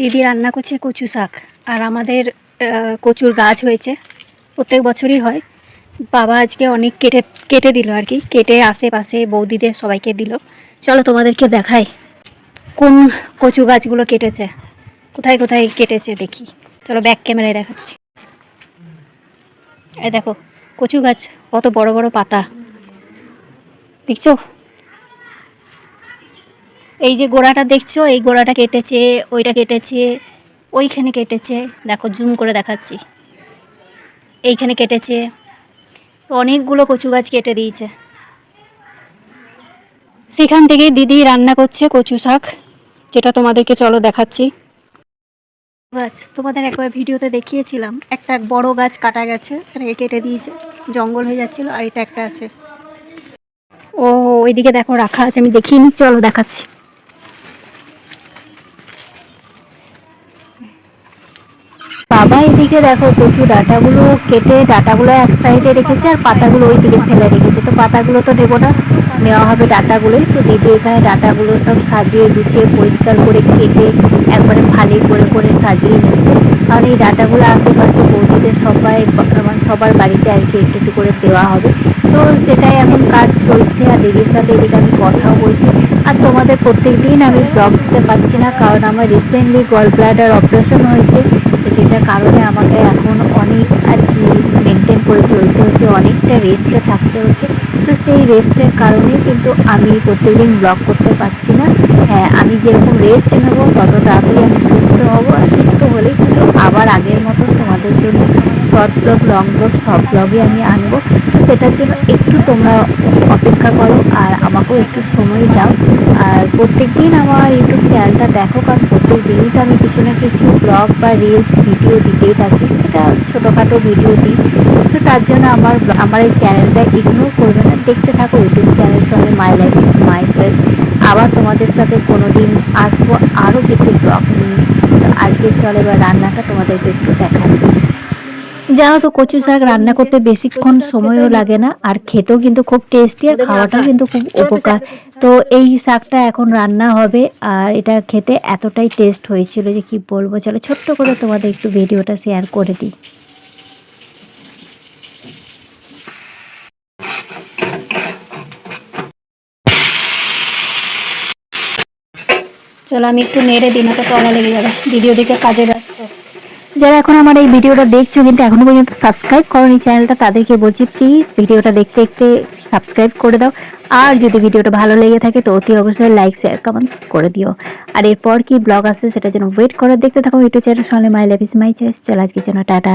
দিদি রান্না করছে কচু শাক। আর আমাদের কচুর গাছ হয়েছে। প্রত্যেক বছরই হয়। বাবা আজকে অনেক কেটে কেটে দিল আর কি। কেটে আশেপাশে বৌদিদের সবাইকে দিল। চলো তোমাদেরকে দেখাই কোন কচু গাছগুলো কেটেছে। কোথায় কোথায় কেটেছে দেখি। চলো ব্যাক ক্যামেরায় দেখাচ্ছি। এই দেখো, কচু গাছ, কত বড় বড় পাতা। দেখছ? এই যে গোড়াটা দেখছ, এই গোড়াটা কেটেছে, ওইটা কেটেছে, ওইখানে কেটেছে। দেখো, জুম করে দেখাচ্ছি। এইখানে কেটেছে। তো অনেকগুলো কচু গাছ কেটে দিয়েছে। সেখান থেকে দিদি রান্না করছে কচু শাক, যেটা তোমাদেরকে চলো দেখাচ্ছি। গাছ, তোমাদের একবার ভিডিওতে দেখিয়েছিলাম, একটা বড় গাছ কাটা গেছে, সেটাকে কেটে দিয়েছে, জঙ্গল হয়ে যাচ্ছিল, আর এটা একটা আছে। ও, ওইদিকে দেখো, রাখা আছে, আমি দেখিনি চলো দেখাচ্ছি। এদিকে দেখো কচু ডাটাগুলো কেটে ডাটাগুলো এক সাইডে রেখেছে আর পাতাগুলো ওই দিকে ফেলে রেখেছে। তো পাতাগুলো তো নেব না, নেওয়া হবে ডাটাগুলোই। তো দিদি এখানে ডাটাগুলো সব সাজিয়ে গুছিয়ে পরিষ্কার করে কেটে একবারে ভালি করে করে সাজিয়ে নিচ্ছে। কারণ এই ডাটাগুলো আশেপাশে বৌদিদের সবাই মানে সবার বাড়িতে আর কি একটু একটু করে দেওয়া হবে। তো সেটাই এখন কাজ চলছে আর দিদির সাথে এদিকে আমি কথাও বলছি। আর তোমাদের প্রত্যেক দিন আমি ব্লগ দিতে পারছি না, কারণ আমার রিসেন্টলি গল ব্লাডার অপারেশন হয়েছে। কারণে আমাকে এখন অনেক আর কি মেনটেন করে চলতে হচ্ছে, অনেকটা রেস্টে থাকতে হচ্ছে। তো সেই রেস্টের কারণে কিন্তু আমি প্রত্যেকদিন ব্লগ করতে পারছি না। হ্যাঁ আমি যেরকম রেস্ট নেব তত তাড়াতাড়ি আমি সুস্থ হব। আর সুস্থ হলেই কিন্তু আবার আগের মতন তোমাদের জন্য শর্ট ব্লগ, লং ব্লগ, সব ব্লগই আমি আনব। তো সেটার জন্য একটু তোমরা অপেক্ষা করো আর আমাকেও একটু সময় দাও। আর প্রত্যেক দিন আমার ইউটিউব চ্যানেলটা দেখো, কারণ প্রত্যেক দিনই তো আমি কিছু না কিছু ব্লগ বা রিলস ভিডিও দিতেই থাকি, সেটা ছোটোখাটো ভিডিও দিই। তো তার জন্য আমার আমার এই চ্যানেলটা ইগনোর করবে না। দেখতে থাকো ইউটিউব চ্যানেল সঙ্গে my life is my choice আবার তোমাদের সাথে কোনো দিন আসব আরও কিছু ব্লগ নিয়ে। আজকে চলে, এবার রান্নাটা তোমাদেরকে একটু দেখাই। জানো তো, কচু শাক রান্না করতে বেশিক্ষণ সময়ও লাগে না, আর খেতেও কিন্তু খুব টেস্টি আর খাওয়াটাও কিন্তু খুব উপকার। তো এই শাকটা এখন রান্না হবে, আর এটা খেতে এতটাই টেস্ট হয়েছিল যে কি বলব। চলো, ছোট্ট করে তোমাদের একটু ভিডিওটা শেয়ার করে দিই। চলো, আমি একটু নেড়ে দিই, না তো তলা লেগে যাবে। ভিডিও দেখে কাজে ব্যস্ত। যারা এখন আমার এই ভিডিওটা দেখছ, কিন্তু এখনও পর্যন্ত সাবস্ক্রাইব করনি চ্যানেলটা তাদেরকে বলছি প্লিজ ভিডিওটা দেখতে দেখতে সাবস্ক্রাইব করে দাও। আর যদি ভিডিওটা ভালো লেগে থাকে, তো অতি অবশ্যই লাইক শেয়ার কমেন্টস করে দিও। আর এরপর কি ব্লগ আসছে সেটা যেন ওয়েট করে দেখতে থাকো ইউটিউব চ্যানেল সঙ্গে my life is my choice চলো আজকে যেন টাটা।